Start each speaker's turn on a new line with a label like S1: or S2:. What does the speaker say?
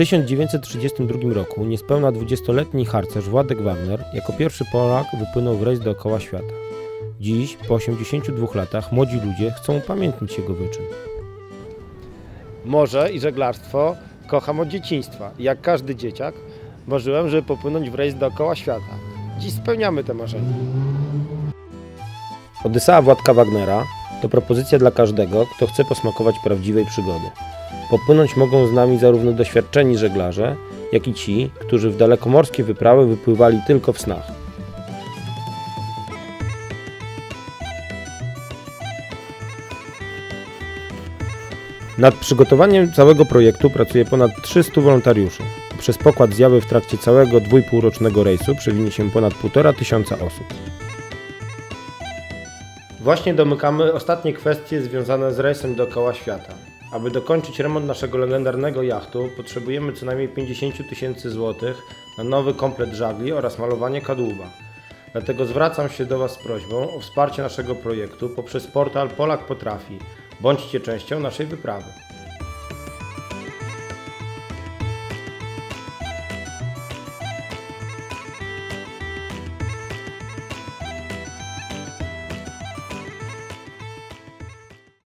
S1: 1932 roku niespełna 20-letni harcerz Władek Wagner jako pierwszy Polak wypłynął w rejs dookoła świata. Dziś, po 82 latach, młodzi ludzie chcą upamiętnić jego wyczyn. Morze i żeglarstwo kocham od dzieciństwa. Jak każdy dzieciak marzyłem, żeby popłynąć w rejs dookoła świata. Dziś spełniamy te marzenie. Odysea Władka Wagnera to propozycja dla każdego, kto chce posmakować prawdziwej przygody. Popłynąć mogą z nami zarówno doświadczeni żeglarze, jak i ci, którzy w dalekomorskie wyprawy wypływali tylko w snach. Nad przygotowaniem całego projektu pracuje ponad 300 wolontariuszy. Przez pokład zjawy w trakcie całego dwójpółrocznego rejsu przewinie się ponad 1,5 tysiąca osób. Właśnie domykamy ostatnie kwestie związane z rejsem dookoła świata. Aby dokończyć remont naszego legendarnego jachtu, potrzebujemy co najmniej 50 tysięcy złotych na nowy komplet żagli oraz malowanie kadłuba. Dlatego zwracam się do Was z prośbą o wsparcie naszego projektu poprzez portal Polak Potrafi. Bądźcie częścią naszej wyprawy.